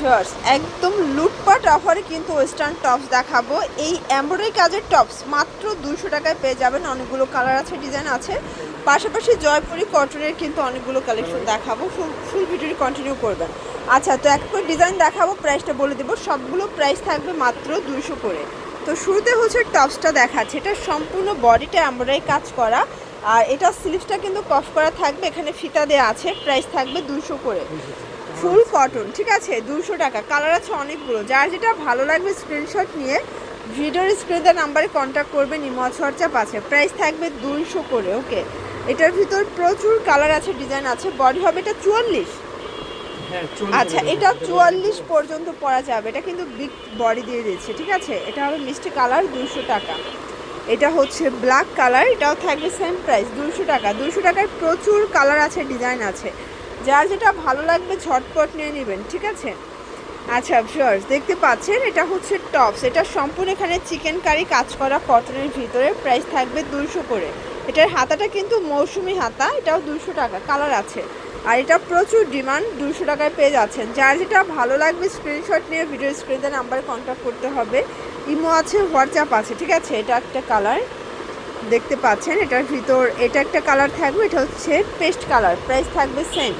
Viewers একদম লুটপাট অফারে কিন্তু ওয়েস্টার্ন টপস দেখাবো। এই এমব্রয়ডারি কাজের টপস মাত্র দুশো টাকায় পেয়ে যাবেন। অনেকগুলো কালার আছে ডিজাইন আছে। পাশাপাশি জয়পুরি কটনের কিন্তু অনেকগুলো কালেকশন দেখাবো। ফুল ফুল ভিডিওটি কন্টিনিউ করবেন। আচ্ছা তো এক করে ডিজাইন দেখাবো প্রাইসটা বলে দেবো। সবগুলো প্রাইস থাকবে মাত্র দুশো করে। তো শুরুতে হচ্ছে টপসটা দেখাচ্ছে। এটা সম্পূর্ণ বডিটা এমব্রয়ডারি কাজ করা। আর এটা স্লিভসটা কিন্তু কফ করা থাকবে। এখানে ফিতা দেওয়া আছে। প্রাইস থাকবে দুশো করে। ফুল কটন ঠিক আছে? দুশো টাকা। কালার আছে অনেকগুলো। যার যেটা ভালো লাগবে স্ক্রিনশট নিয়ে ভিডিওর স্ক্রিনের নাম্বারে কন্ট্যাক্ট করবেন ইমো হোয়াটসঅ্যাপ আছে। প্রাইস থাকবে দুইশো করে ওকে এটার ভিতর প্রচুর কালার আছে ডিজাইন আছে। বডি হবে এটা চুয়াল্লিশ। হ্যাঁ, আচ্ছা এটা চুয়াল্লিশ পর্যন্ত পরা যাবে। এটা কিন্তু বিগ বডি দিয়ে দিচ্ছে ঠিক আছে? এটা হবে মিষ্টি কালার দুশো টাকা। এটা হচ্ছে ব্ল্যাক কালার এটাও থাকবে সেম প্রাইস দুশো টাকা। দুশো টাকায় প্রচুর কালার আছে ডিজাইন আছে। যার যেটা ভালো লাগবে ঝটপট নিয়ে নেবেন, ঠিক আছে? আচ্ছা ভিউয়ার্স দেখতে পাচ্ছেন, এটা হচ্ছে টপস এটা সম্পূর্ণ এখানে চিকেন কারি কাজ করা কটনের ভিতরে প্রাইস থাকবে দুশো করে। এটার হাতাটা কিন্তু মৌসুমি হাতা, এটাও দুশো টাকা কালার আছে। আর এটা প্রচুর ডিমান্ড দুশো টাকায় পেয়ে যাচ্ছেন। যার যেটা ভালো লাগবে স্ক্রিনশট নিয়ে ভিডিও স্ক্রিনের নাম্বারে কন্ট্যাক্ট করতে হবে। ইমো আছে হোয়াটসঅ্যাপ আছে, ঠিক আছে? এটা একটা কালার দেখতে পাচ্ছেন, এটার ভিতর, এটা একটা কালার থাকবে, এটা হচ্ছে পেস্ট কালার প্রাইস থাকবে সেম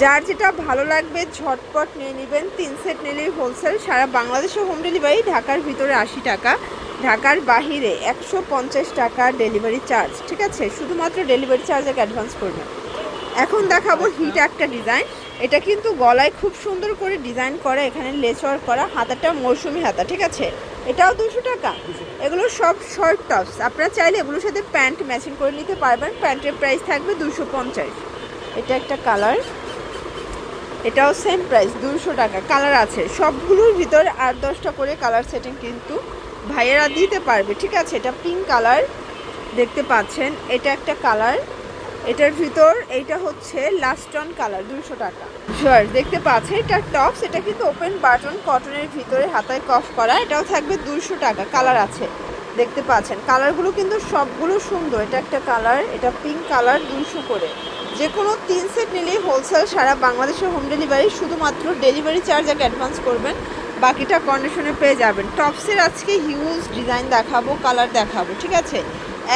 যার যেটা ভালো লাগবে, ঝটপট নিয়ে নেবেন, তিন সেট নিলেই হোলসেল সারা বাংলাদেশে হোম ডেলিভারি ঢাকার ভিতরে আশি টাকা, ঢাকার বাহিরে একশো পঞ্চাশ টাকা ডেলিভারি চার্জ ঠিক আছে? শুধুমাত্র ডেলিভারি চার্জ এক অ্যাডভান্স করবেন। এখন দেখাবো হিট একটা ডিজাইন এটা কিন্তু গলায় খুব সুন্দর করে ডিজাইন করা, এখানে লেচর করা, হাতাটা মৌসুমি হাতা, ঠিক আছে? এটাও দুশো টাকা। এগুলো সব শর্ট টপস আপনারা চাইলে এগুলোর সাথে প্যান্ট ম্যাচিং করে নিতে পারবেন। প্যান্টের প্রাইস থাকবে দুশো পঞ্চাশ। এটা একটা কালার এটাও সেম প্রাইস দুশো টাকা। কালার আছে। সবগুলোর ভিতরে আট দশটা করে কালার সেটিং কিন্তু ভাইয়েরা দিতে পারবে, ঠিক আছে? এটা পিঙ্ক কালার দেখতে পাচ্ছেন, এটা একটা কালার এটার ভিতর এইটা হচ্ছে লাস্টন কালার দুশো টাকা। শিওর দেখতে পাচ্ছেন এটা টপস এটা কিন্তু ওপেন বাটন কটনের ভিতরে হাতায় কফ করা, এটাও থাকবে দুশো টাকা কালার আছে। দেখতে পাচ্ছেন কালারগুলো কিন্তু সবগুলো সুন্দর, এটা একটা কালার এটা পিঙ্ক কালার দুশো করে। যে কোনো তিন সেট নিলেই হোলসেল সারা বাংলাদেশে হোম ডেলিভারি শুধুমাত্র ডেলিভারি চার্জ আগে অ্যাডভান্স করবেন, বাকিটা কন্ডিশনে পেয়ে যাবেন। টপসের আজকে হিউজ ডিজাইন দেখাবো কালার দেখাবো, ঠিক আছে?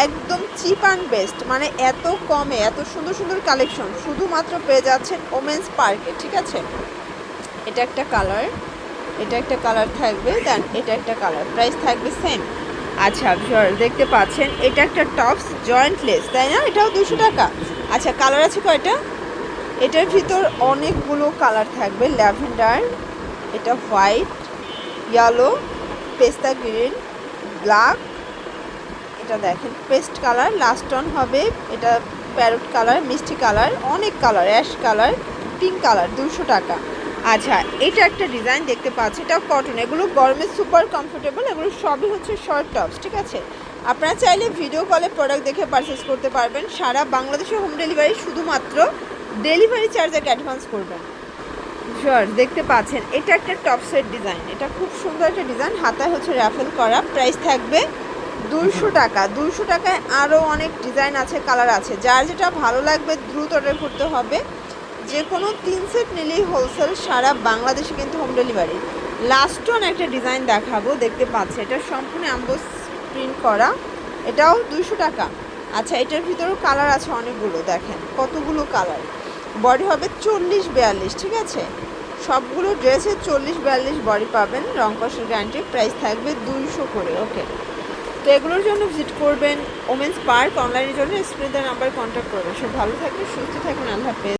একদম চিপ অ্যান্ড বেস্ট মানে এত কমে, এত সুন্দর সুন্দর কালেকশন শুধুমাত্র পেয়ে যাচ্ছেন ওমেন্স পার্কে ঠিক আছে? এটা একটা কালার এটা একটা কালার থাকবে দেন এটা একটা কালার প্রাইস থাকবে সেম আচ্ছা ভিউয়ার দেখতে পাচ্ছেন, এটা একটা টপস জয়েন্টলেস তাই না? এটাও দুশো টাকা। আচ্ছা কালার আছে কয়টা? এটার ভিতর অনেকগুলো কালার থাকবে ল্যাভেন্ডার এটা হোয়াইট ইয়েলো পেস্তা গ্রিন ব্ল্যাক এটা দেখেন, পেস্ট কালার লাস্ট অন হবে, এটা প্যারট কালার, মিষ্টি কালার, অনেক colour ash colour pink colour দুশো টাকা। আচ্ছা এটা একটা ডিজাইন দেখতে পাচ্ছি এটা কটন এগুলো গরমে সুপার কমফোর্টেবল এগুলো সবই হচ্ছে শর্ট টপস ঠিক আছে? আপনারা চাইলে ভিডিও কলে প্রোডাক্ট দেখে পারচেস করতে পারবেন, সারা বাংলাদেশে হোম ডেলিভারি শুধুমাত্র ডেলিভারি চার্জ আগে অ্যাডভান্স করবেন। শিওর দেখতে পাচ্ছেন, এটা একটা টপসের ডিজাইন এটা খুব সুন্দর একটা ডিজাইন হাতায় হচ্ছে র্যাফেল করা প্রাইস থাকবে দুশো টাকা দুশো টাকায় আরও অনেক ডিজাইন আছে কালার আছে। যার যেটা ভালো লাগবে দ্রুত অর্ডার করতে হবে। যে কোনো তিন সেট নিলেই হোলসেল সারা বাংলাদেশে কিন্তু হোম ডেলিভারি লাস্ট ওয়ান একটা ডিজাইন দেখাবো, দেখতে পাচ্ছি। এটা সম্পূর্ণ অ্যাম্বোস প্রিন্ট করা। এটাও দুশো টাকা। আচ্ছা এটার ভিতরেও কালার আছে অনেকগুলো, দেখেন। কতগুলো কালার বডি হবে চল্লিশ বিয়াল্লিশ, ঠিক আছে? সবগুলো ড্রেসে চল্লিশ বিয়াল্লিশ বডি পাবেন। রং কষের গ্যারান্টি প্রাইস থাকবে দুইশো করে ওকে তো এগুলোর জন্য ভিজিট করবেন ওমেন্স পার্ক অনলাইনের জন্য স্ক্রিনের নাম্বার কন্ট্যাক্ট করবেন। সব ভালো থাকবে সুস্থ থাকবেন, আল্লাহ হাফেজ।